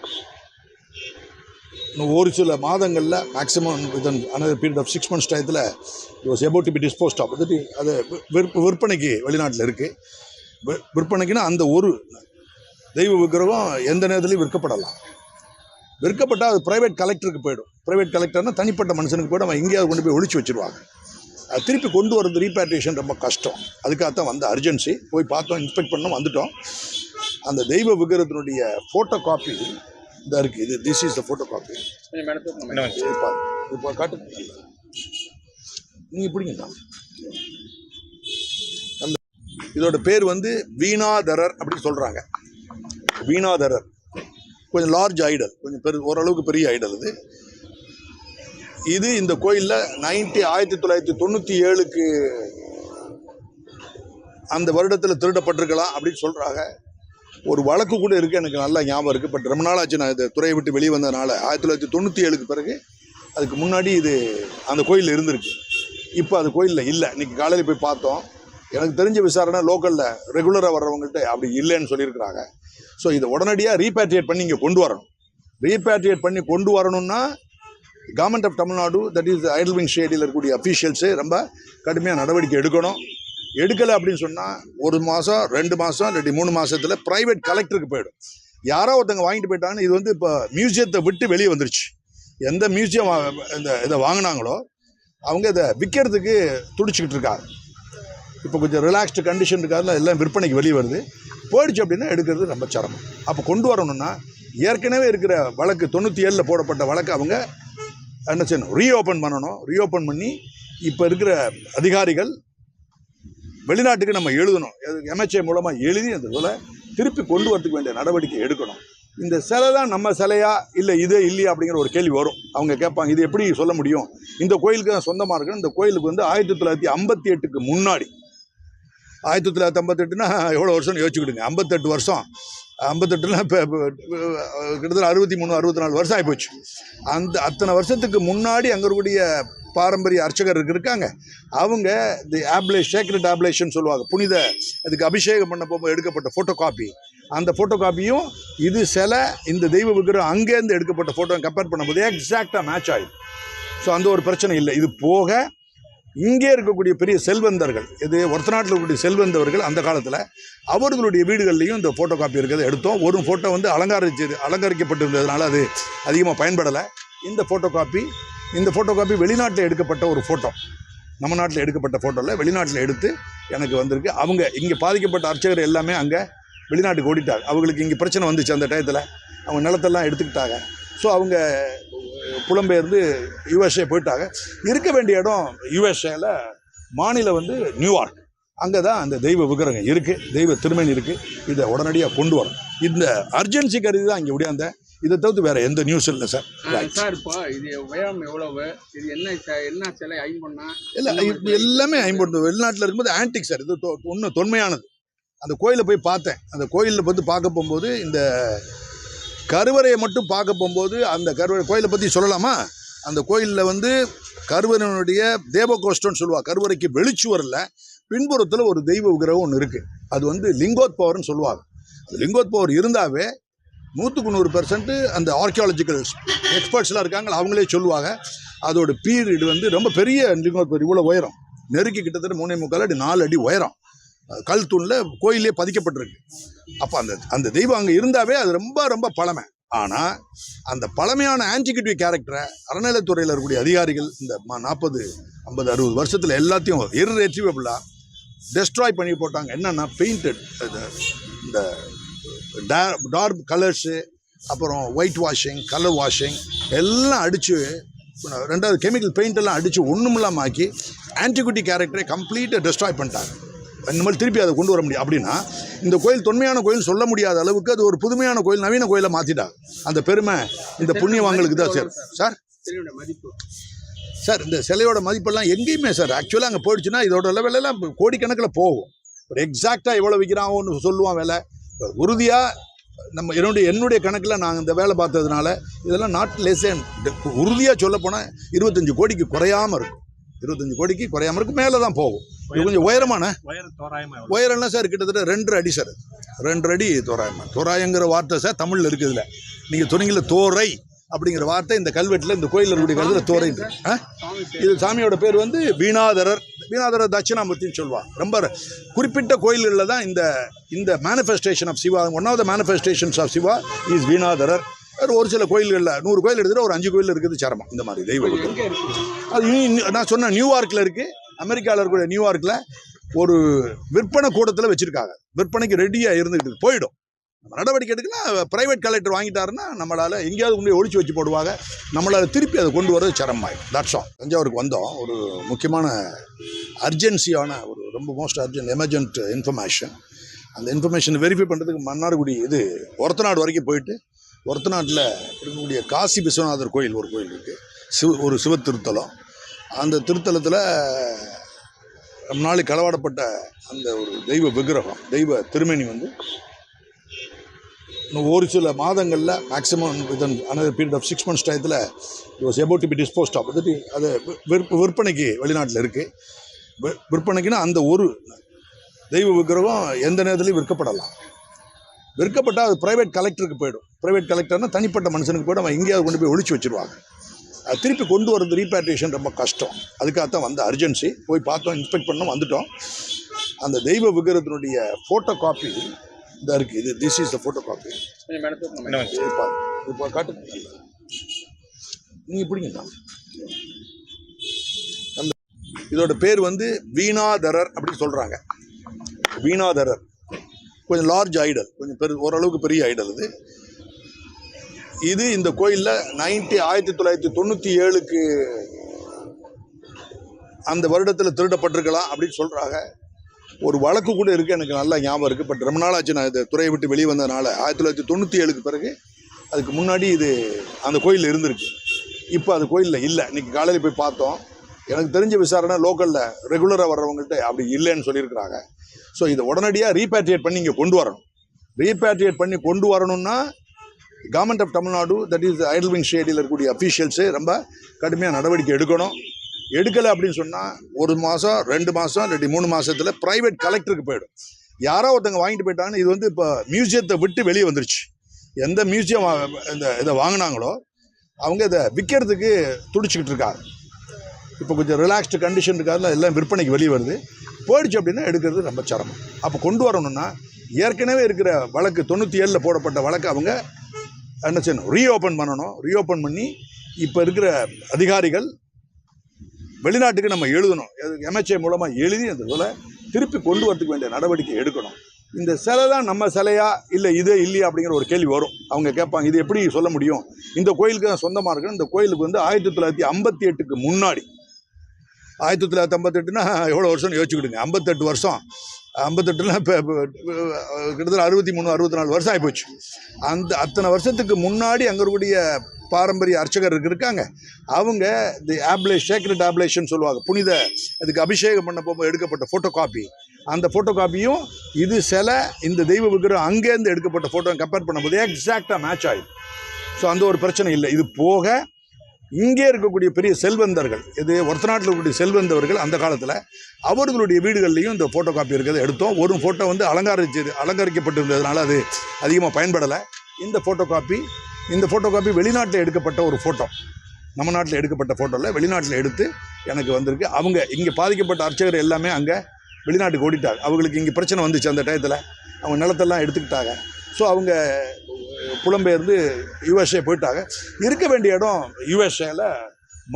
ஒரு சில மாதங்களில் maximum within another period of six months டயத்தில் it was about to be disposed of அது அது விற்ப விற்பனைக்கு வெளிநாட்டில் இருக்குது விற்பனைக்குன்னா அந்த ஒரு தெய்வ விக்கிரகம் எந்த நேரத்துலையும் விற்கப்படலாம். விற்கப்பட்டால் அது ப்ரைவேட் கலெக்டருக்கு போயிடும். ப்ரைவேட் கலெக்டர்னா தனிப்பட்ட மனுஷனுக்கு போய்டும். அவன் எங்கேயாவது கொண்டு போய் ஒழிச்சு வச்சுருவாங்க. அது திருப்பி கொண்டு வரது ரீபேட்ரியேஷன் ரொம்ப கஷ்டம். அதுக்காகத்தான் வந்த அர்ஜென்சி போய் பார்த்தோம் இன்ஸ்பெக்ட் பண்ணோம் வந்துட்டோம். அந்த தெய்வ விக்கிரத்தினுடைய ஃபோட்டோ காப்பி இந்த இருக்குது இது this is the photo copy இப்போ காட்டு நீங்கள் பிடிங்கண்ணா அந்த இதோட பேர் வந்து வீணாதரர் அப்படின்னு சொல்கிறாங்க வீணாதரர். கொஞ்சம் லார்ஜ் ஐடல் கொஞ்சம் பெரு ஓரளவுக்கு பெரிய ஐடல் இது. இது இந்த கோயிலில் நைன்டி ஆயிரத்தி தொள்ளாயிரத்தி தொண்ணூற்றி ஏழுக்கு அந்த வருடத்தில் திருடப்பட்டிருக்கலாம் அப்படின்னு சொல்கிறாங்க ஒரு வழக்கு கூட இருக்குது எனக்கு நல்லா ஞாபகம் இருக்குது பட் ரொம்ப நாள் ஆச்சு நான் இந்த துறையை விட்டு வெளியே வந்ததுனால ஆயிரத்தி தொள்ளாயிரத்தி தொண்ணூற்றி ஏழுக்கு பிறகு அதுக்கு முன்னாடி இது அந்த கோயில் இருந்திருக்கு. இப்போ அது கோயிலில் இல்லை. இன்னைக்கு காலையில் போய் பார்த்தோம். எனக்கு தெரிஞ்ச விசாரணை லோக்கலில் ரெகுலராக வர்றவங்கள்ட்ட அப்படி இல்லைன்னு சொல்லியிருக்கிறாங்க. ஸோ இதை உடனடியாக ரீபேட்ரியேட் பண்ணி இங்கே கொண்டு வரணும். ரீபேட்ரியேட் பண்ணி கொண்டு வரணும்னா government of Tamil Nadu that is idol wing ஷேடியில் இருக்கக்கூடிய அஃபீஷியல்ஸு ரொம்ப கடுமையாக நடவடிக்கை எடுக்கணும். எடுக்கலை அப்படின்னு சொன்னால் ஒரு மாதம் ரெண்டு மாதம் இல்லாட்டி மூணு மாதத்தில் ப்ரைவேட் கலெக்டருக்கு போயிடும். யாரோ ஒருத்தங்க வாங்கிட்டு போயிட்டாங்கன்னு இது வந்து இப்போ மியூசியத்தை விட்டு வெளியே வந்துருச்சு. எந்த மியூசியம் இந்த இதை வாங்கினாங்களோ அவங்க இதை விற்கிறதுக்கு துடிச்சிக்கிட்டு இருக்காங்க. இப்போ கொஞ்சம் ரிலாக்ஸ்டு கண்டிஷன் இருக்காதுல எல்லாம் விற்பனைக்கு வெளியே வருது. போயிடுச்சு அப்படின்னா எடுக்கிறது ரொம்ப சிரமம். அப்போ கொண்டு வரணும்னா ஏற்கனவே இருக்கிற வழக்கு தொண்ணூற்றி ஏழில் போடப்பட்ட வழக்கு அவங்க என்ன செய்யணும்? ரீஓப்பன் பண்ணணும். ரீஓப்பன் பண்ணி இப்போ இருக்கிற அதிகாரிகள் வெளிநாட்டுக்கு நம்ம எழுதணும். எம்எச்ஏ மூலமாக எழுதி அந்த இதில் திருப்பி கொண்டு வரதுக்கு வேண்டிய நடவடிக்கை எடுக்கணும். இந்த சிலை தான் நம்ம சிலையா இல்லை இது இல்லையா அப்படிங்கிற ஒரு கேள்வி வரும். அவங்க கேட்பாங்க இது எப்படி சொல்ல முடியும்? இந்த கோயிலுக்கு தான் சொந்தமாக இருக்குன்னு? இந்த கோயிலுக்கு வந்து ஆயிரத்தி தொள்ளாயிரத்தி ஐம்பத்தி எட்டுக்கு முன்னாடி. ஆயிரத்தி தொள்ளாயிரத்தி ஐம்பத்தெட்டுனா எவ்வளோ வருஷம்னு யோசிச்சுக்கிடுங்க. ஐம்பத்தெட்டு வருஷம். ஐம்பத்தெட்டுனா இப்போ கிட்டத்தட்ட அறுபத்தி மூணு அறுபத்தி நாலு வருஷம் ஆகிப்போச்சு அந்த அத்தனை வருஷத்துக்கு முன்னாடி அங்கே இருக்கக்கூடிய பாரம்பரிய அர்ச்சகர் இருக்காங்க. அவங்க தி ஆப்லே சேக்ரெட் ஆப்லேஷன் சொல்லுவாங்க. புனித அதுக்கு அபிஷேகம் பண்ண போகும்போது எடுக்கப்பட்ட ஃபோட்டோ காப்பி அந்த ஃபோட்டோ காப்பியும் இது சிலை இந்த தெய்வ விக்கிரம் அங்கேருந்து எடுக்கப்பட்ட ஃபோட்டோ கம்பேர் பண்ணும்போது எக்ஸாக்டாக மேட்ச் ஆகிடும் ஸோ அந்த ஒரு பிரச்சனை இல்லை. இது போக இங்கே இருக்கக்கூடிய பெரிய செல்வந்தர்கள் இது ஒருத்த நாட்டில் இருக்கக்கூடிய செல்வந்தவர்கள் அந்த காலத்தில் அவர்களுடைய வீடுகள்லையும் இந்த ஃபோட்டோ காப்பி இருக்கிறத எடுத்தோம். ஒரு ஃபோட்டோ வந்து அலங்கரிச்சு அலங்கரிக்கப்பட்டிருந்ததுனால அது அதிகமாக பயன்படலை. இந்த ஃபோட்டோ காப்பி இந்த ஃபோட்டோ காப்பி வெளிநாட்டில் எடுக்கப்பட்ட ஒரு ஃபோட்டோ நம்ம நாட்டில் எடுக்கப்பட்ட ஃபோட்டோவில் வெளிநாட்டில் எடுத்து எனக்கு வந்திருக்கு. அவங்க இங்கே பாதிக்கப்பட்ட அர்ச்சகர் எல்லாமே அங்கே வெளிநாட்டுக்கு ஓடிட்டாங்க. அவங்களுக்கு இங்கே பிரச்சனை வந்துச்சு அந்த டயத்தில். அவங்க நிலத்தெல்லாம் எடுத்துக்கிட்டாங்க. ஸோ அவங்க புலம்பெயர்ந்து யுஎஸ்ஏ போயிட்டாங்க. இருக்க வேண்டிய இடம் யுஎஸ்ஏல மாநிலம் வந்து நியூயார்க். அங்கே தான் அந்த தெய்வ விக்கிரகம் இருக்குது தெய்வ திருமணி இருக்குது இதை உடனடியாக கொண்டு வரணும். இந்த அர்ஜென்சி கருதி தான் இங்கே உடையாந்தேன் இதை தவிர்த்து வேறு எந்த நியூஸ் இல்லை சார் சார் இப்போ இது உயரம் எவ்வளவு? இது என்ன என்ன சிலை ஐம்பொன்னா? இல்லை இது எல்லாமே ஐம்பது வெளிநாட்டில் இருக்கும்போது ஆன்டிக் சார் இது ஒன்று தொன்மையானது. அந்த கோயிலை போய் பார்த்தேன். அந்த கோயிலில் வந்து பார்க்க போகும்போது இந்த கருவறையை மட்டும் பார்க்க போகும்போது அந்த கருவறை கோயிலை பற்றி சொல்லலாமா? அந்த கோயிலில் வந்து கருவறையினுடைய தேவகோஷ்டம்னு சொல்லுவா. கருவறைக்கு வெளிச்சுவரில் பின்புறத்தில் ஒரு தெய்வ விக்கிரகம் ஒன்று இருக்குது அது வந்து லிங்கோத் பவர்னு சொல்லுவாங்க. அந்த லிங்கோத் பவர் இருந்தாவே நூற்றுக்கு நூறு பெர்சன்ட்டு அந்த ஆர்கியாலஜிக்கல் எக்ஸ்பர்ட்ஸ்லாம் இருக்காங்க அவங்களே சொல்லுவாங்க. அதோட பீரியட் வந்து ரொம்ப பெரிய லிங்கோத் இவ்வளோ உயரம். நெருக்கி கிட்டத்தட்ட மூணே முக்கால் அடி நாலு அடி உயரம். கல் தூணில் கோயிலே பதிக்கப்பட்டிருக்கு. அப்போ அந்த அந்த தெய்வம் அங்கே இருந்தாவே அது ரொம்ப ரொம்ப பழமை. ஆனால் அந்த பழமையான ஆன்டிகிட்டி கேரக்டரை அறநிலைத்துறையில் இருக்கக்கூடிய அதிகாரிகள் இந்த நாற்பது ஐம்பது அறுபது வருஷத்தில் எல்லாத்தையும் இர்ரெட்ரிவபிளாக டெஸ்ட்ராய் பண்ணி போட்டாங்க. என்னென்னா பெயிண்டட் இந்த டார்க் கலர்ஸு அப்புறம் ஒயிட் வாஷிங் கலர் வாஷிங் எல்லாம் அடித்து ரெண்டாவது கெமிக்கல் பெயிண்ட் எல்லாம் அடித்து ஒன்றுமில்லாம ஆக்கி ஆன்டிகுட்டி கேரக்டரை கம்ப்ளீட்டாக டெஸ்ட்ராய் பண்ணிட்டாங்க. இந்த மாதிரி திருப்பி அதை கொண்டு வர முடியும். அப்படின்னா இந்த கோயில் தொன்மையான கோயில் சொல்ல முடியாத அளவுக்கு அது ஒரு புதுமையான கோயில் நவீன கோயிலை மாற்றிட்டாங்க அந்த பெருமை இந்த புண்ணியவாங்களுக்கு தான் சார்? சார் சார் இந்த சிலையோட மதிப்பெல்லாம் எங்கேயுமே சார் ஆக்சுவலாக அங்கே போயிடுச்சுன்னா இதோட லெவலெல்லாம் கோடிக்கணக்கில் போகும். ஒரு எக்ஸாக்டாக எவ்வளோ விற்கிறான் ஒன்று சொல்லுவான் விலை. உறுதியாக நம்ம என்னுடைய என்னுடைய கணக்கில் நாங்கள் இந்த வேலை பார்த்ததுனால இதெல்லாம் நாட் லெஸ் உறுதியாக சொல்லப் போனால் இருபத்தஞ்சு கோடிக்கு குறையாமல் இருக்கும். இருபத்தஞ்சு கோடிக்கு குறையாமல் இருக்கும். மேலே தான் போகும். இது கொஞ்சம் உயரமான? உயரம்லாம் சார் கிட்டத்தட்ட ரெண்டு அடி சார் ரெண்டு அடி தோராயமா. தோராயங்கிற வார்த்தை சார் தமிழில் இருக்குது இதில். நீங்கள் சொன்னீங்கல்ல தோரை அப்படிங்கிற வார்த்தை இந்த கல்வெட்டில் இந்த கோயிலில் இருக்கக்கூடிய கல்வெட்டில் தோரை இது சாமியோட பேர் வந்து வீணாதரர். வீணாதரர் தட்சிணாமூர்த்தின்னு சொல்லுவாங்க ரொம்ப குறிப்பிட்ட கோயில்களில் தான் இந்த இந்த manifestation of Shiva one of the manifestations of Shiva is Veenadharar ஒரு சில கோயில்களில் நூறு கோயில் எடுத்துகிட்டு ஒரு அஞ்சு கோயில் இருக்குது சரமம் இந்த மாதிரி தெய்வ அது நான் சொன்ன நியூயார்க்கில் இருக்குது அமெரிக்காவில் இருக்கக்கூடிய நியூயார்க்கில் ஒரு விற்பனை கூடத்தில் வச்சுருக்காங்க. விற்பனைக்கு ரெடியாக இருந்துக்கிட்டு. போயிடும். நடவடிக்கை எடுக்கலாம் ப்ரைவேட் கலெக்டர் வாங்கிட்டாருன்னா நம்மளால் எங்கேயாவது கொண்டு போய் ஒழிச்சு வச்சு போடுவாங்க. நம்மளால் திருப்பி அதை கொண்டு வரது சிரமமாயிடும். தட்ஸ் ஆல் தஞ்சாவூருக்கு வந்தோம். ஒரு முக்கியமான அர்ஜென்சியான ஒரு ரொம்ப மோஸ்ட் அர்ஜென்ட் எமர்ஜென்ட் இன்ஃபர்மேஷன் அந்த இன்ஃபர்மேஷன் வெரிஃபை பண்ணுறதுக்கு மன்னார்குடி இது ஒரத்தநாடு வரைக்கும் போயிட்டு ஒரத்தநாட்டில் இருக்கக்கூடிய காசி விஸ்வநாதர் கோயில் ஒரு கோயில் இருக்குது சிவ ஒரு சிவ திருத்தலம். அந்த திருத்தலத்தில் ரொம்ப நாளைக்கு களவாடப்பட்ட அந்த ஒரு தெய்வ விக்கிரகம் தெய்வ திருமணி வந்து இன்னும் ஒரு சில மாதங்களில் maximum within another period of six months டயத்தில் was about to be disposed of அது அது விற்ப விற்பனைக்கு வெளிநாட்டில் இருக்குது விற்பனைக்குன்னா அந்த ஒரு தெய்வ விக்கிரகம் எந்த நேரத்துலையும் விற்கப்படலாம். விற்கப்பட்டால் அது ப்ரைவேட் கலெக்டருக்கு போயிடும். ப்ரைவேட் கலெக்டர்னா தனிப்பட்ட மனுஷனுக்கு போய்ட்டு அவன் எங்கேயாவது கொண்டு போய் ஒழிச்சு வச்சுருவாங்க. அது திருப்பி கொண்டு வரது ரீபேட்ரியேஷன் ரொம்ப கஷ்டம். அதுக்காகத்தான் வந்த அர்ஜென்சி போய் பார்த்தோம் இன்ஸ்பெக்ட் பண்ணோம் வந்துட்டோம். அந்த தெய்வ விக்கிரத்தினுடைய ஃபோட்டோ காப்பி இந்த இருக்குது இது this is the photo copy. இப்போ இப்போ காட்டு நீங்கள் பிடிங்கண்ணா அந்த இதோட பேர் வந்து வீணாதரர் அப்படின்னு சொல்கிறாங்க வீணாதரர். கொஞ்சம் லார்ஜ் ஐடல் கொஞ்சம் பெரு ஓரளவுக்கு பெரிய ஐடல் இது. இது இந்த கோயிலில் நைன்டி ஆயிரத்தி தொள்ளாயிரத்தி தொண்ணூற்றி ஏழுக்கு அந்த வருடத்தில் திருடப்பட்டிருக்கலாம் அப்படின்னு சொல்கிறாங்க ஒரு வழக்கு கூட இருக்குது எனக்கு நல்லா ஞாபகம் இருக்குது பட் ரொம்ப நாளாச்சு நான் இந்த துறையை விட்டு வெளியே வந்ததுனால ஆயிரத்தி தொள்ளாயிரத்தி தொண்ணூற்றி ஏழுக்கு பிறகு அதுக்கு முன்னாடி இது அந்த கோயில் இருந்திருக்கு. இப்போ அது கோயிலில் இல்லை. இன்றைக்கி காலையில் போய் பார்த்தோம். எனக்கு தெரிஞ்ச விசாரணை லோக்கலில் ரெகுலராக வர்றவங்கள்ட்ட அப்படி இல்லைன்னு சொல்லியிருக்கிறாங்க. ஸோ இதை உடனடியாக ரீபேட்ரியேட் பண்ணி இங்கே கொண்டு வரணும். ரீபேட்ரியேட் பண்ணி கொண்டு வரணும்னா government of Tamil Nadu that is idol wing ஸ்டேடியில் இருக்கக்கூடிய அஃபீஷியல்ஸு ரொம்ப கடுமையாக நடவடிக்கை எடுக்கணும். எடுக்கலை அப்படின்னு சொன்னால் ஒரு மாதம் ரெண்டு மாதம் இல்லாட்டி மூணு மாதத்தில் ப்ரைவேட் கலெக்டருக்கு போயிடும். யாரோ ஒருத்தங்க வாங்கிட்டு போயிட்டாங்கன்னு இது வந்து இப்போ மியூசியத்தை விட்டு வெளியே வந்துருச்சு. எந்த மியூசியம் இந்த இதை வாங்கினாங்களோ அவங்க இதை விற்கிறதுக்கு துடிச்சிக்கிட்டு இருக்காங்க. இப்போ கொஞ்சம் ரிலாக்ஸ்டு கண்டிஷன் இருக்காதுல எல்லாம் விற்பனைக்கு வெளியே வருது. போயிடுச்சு அப்படின்னா எடுக்கிறது ரொம்ப சிரமம். அப்போ கொண்டு வரணும்னா ஏற்கனவே இருக்கிற வழக்கு தொண்ணூற்றி ஏழில் போடப்பட்ட வழக்கு அவங்க என்ன செய்யணும் ரீஓப்பன் பண்ணணும். ரீஓப்பன் பண்ணி இப்போ இருக்கிற அதிகாரிகள் வெளிநாட்டுக்கு நம்ம எழுதணும். எம்எச்ஏ மூலமாக எழுதி அந்த இதில் திருப்பி கொண்டு வரதுக்கு வேண்டிய நடவடிக்கை எடுக்கணும். இந்த சிலை தான் நம்ம சிலையா? இல்லை இதே இல்லையா அப்படிங்கிற ஒரு கேள்வி வரும். அவங்க கேட்பாங்க இது எப்படி சொல்ல முடியும்? இந்த கோயிலுக்கு தான் சொந்தமாக இருக்குன்னு இந்த கோயிலுக்கு வந்து ஆயிரத்தி தொள்ளாயிரத்தி ஐம்பத்தி எட்டுக்கு முன்னாடி. ஆயிரத்தி தொள்ளாயிரத்தி ஐம்பத்தெட்டுனா எவ்வளோ வருஷம்னு யோசிச்சுக்கிடுங்க. ஐம்பத்தெட்டு வருஷம். ஐம்பத்தெட்டுனா இப்போ கிட்டத்தட்ட அறுபத்தி மூணு அறுபத்தி நாலு வருஷம் ஆகிப்போச்சு அந்த அத்தனை வருஷத்துக்கு முன்னாடி அங்கே இருக்கக்கூடிய பாரம்பரிய அர்ச்சகர் இருக்காங்க. அவங்க தி ஆப்லே சேக்ரெட் ஆப்லேஷன் சொல்லுவாங்க. புனித அதுக்கு அபிஷேகம் பண்ண போகும்போது எடுக்கப்பட்ட ஃபோட்டோ காப்பி அந்த ஃபோட்டோ காப்பியும் இது சிலை இந்த தெய்வ விக்கிரம் அங்கேருந்து எடுக்கப்பட்ட ஃபோட்டோ கம்பேர் பண்ணும்போது எக்ஸாக்டாக மேட்ச் ஆகிடும் ஸோ அந்த ஒரு பிரச்சனை இல்லை. இது போக இங்கே இருக்கக்கூடிய பெரிய செல்வந்தர்கள் இது ஒருத்த நாட்டில் இருக்கக்கூடிய செல்வந்தவர்கள் அந்த காலத்தில் அவர்களுடைய வீடுகள்லையும் இந்த ஃபோட்டோ காப்பி இருக்கிறத எடுத்தோம். ஒரு ஃபோட்டோ வந்து அலங்காரிச்சு அலங்கரிக்கப்பட்டிருந்ததுனால அது அதிகமாக பயன்படலை. இந்த ஃபோட்டோ காப்பி இந்த ஃபோட்டோ காப்பி வெளிநாட்டில் எடுக்கப்பட்ட ஒரு ஃபோட்டோ நம்ம நாட்டில் எடுக்கப்பட்ட ஃபோட்டோவில் வெளிநாட்டில் எடுத்து எனக்கு வந்திருக்கு. அவங்க இங்கே பாதிக்கப்பட்ட அர்ச்சகர் எல்லாமே அங்கே வெளிநாட்டுக்கு ஓடிட்டாங்க. அவங்களுக்கு இங்கே பிரச்சனை வந்துச்சு அந்த டயத்தில். அவங்க நிலத்தெல்லாம் எடுத்துக்கிட்டாங்க. ஸோ அவங்க புலம்பெயர்ந்து யுஎஸ்ஏ போயிட்டாங்க. இருக்க வேண்டிய இடம் யுஎஸ்ஏல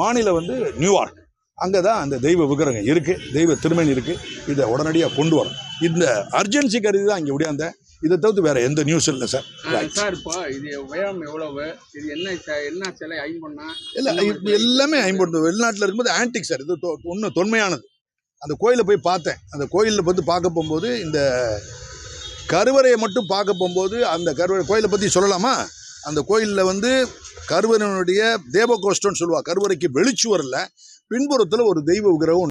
மாநிலம் வந்து நியூயார்க். அங்கே தான் அந்த தெய்வ விக்கிரகம் இருக்குது தெய்வ திருமணி இருக்குது இதை உடனடியாக கொண்டு வரணும். இந்த அர்ஜென்சி கருதி தான் இங்கே உடையாந்தேன் இதை தவிர்த்து வேறு எந்த நியூஸ் இல்லை சார் சார் இப்போ இது உயரம் எவ்வளவு? இது என்ன என்ன சிலை ஐம்பொன்னா? இல்லை இது எல்லாமே ஐம்பது வெளிநாட்டில் இருக்கும்போது ஆன்டிக் சார் இது ஒன்று தொன்மையானது. அந்த கோயிலை போய் பார்த்தேன். அந்த கோயிலில் வந்து பார்க்க போகும்போது இந்த கருவறையை மட்டும் பார்க்க போகும்போது அந்த கருவறை கோயிலை பற்றி சொல்லலாமா? அந்த கோயிலில் வந்து கருவறையினுடைய தேவகோஷ்டம்னு சொல்லுவாள் கருவறைக்கு வெளிச்சுவரில். பின்புறத்தில் ஒரு தெய்வ விக்கிரகம்